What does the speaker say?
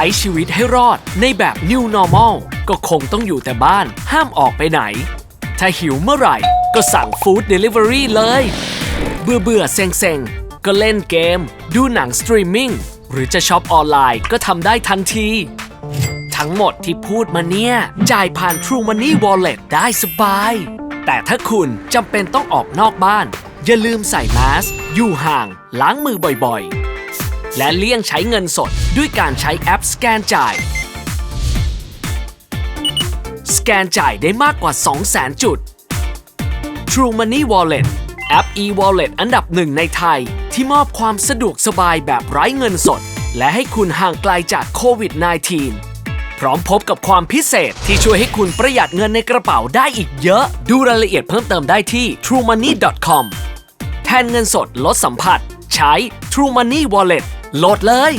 ช้ชีวิตให้รอดในแบบ New Normal ก็คงต้องอยู่แต่บ้านห้ามออกไปไหน ถ้าหิวเมื่อไหร่ก็สั่งฟู้ดเดลิเวอรี่เลย เบื่อเบื่อเซ็งเซ็งก็เล่นเกม ดูหนังสตรีมมิ่งหรือจะช็อปออนไลน์ก็ทำได้ทันที ทั้งหมดที่พูดมาเนี่ย จ่ายผ่าน True Money Wallet ได้สบาย แต่ถ้าคุณจำเป็นต้องออกนอกบ้าน อย่าลืมใส่มาสก์อยู่ห่าง ล้างมือบ่อยๆ และเลี่ยงใช้เงินสดด้วยการใช้แอปสแกนจ่าย สแกนจ่ายได้มากกว่า 200,000 จุด True Money Wallet แอป e-wallet อันดับหนึ่งในไทย ที่มอบความสะดวกสบายแบบไร้เงินสด และให้คุณห่างไกลจากโควิด -19 พร้อมพบกับความพิเศษที่ช่วยให้คุณประหยัดเงินในกระเป๋าได้อีกเยอะ ดูรายละเอียดเพิ่มเติมได้ที่ truemoney.com แทนเงินสดลดสัมผัส ใช้ True Money Wallet โหลดเลย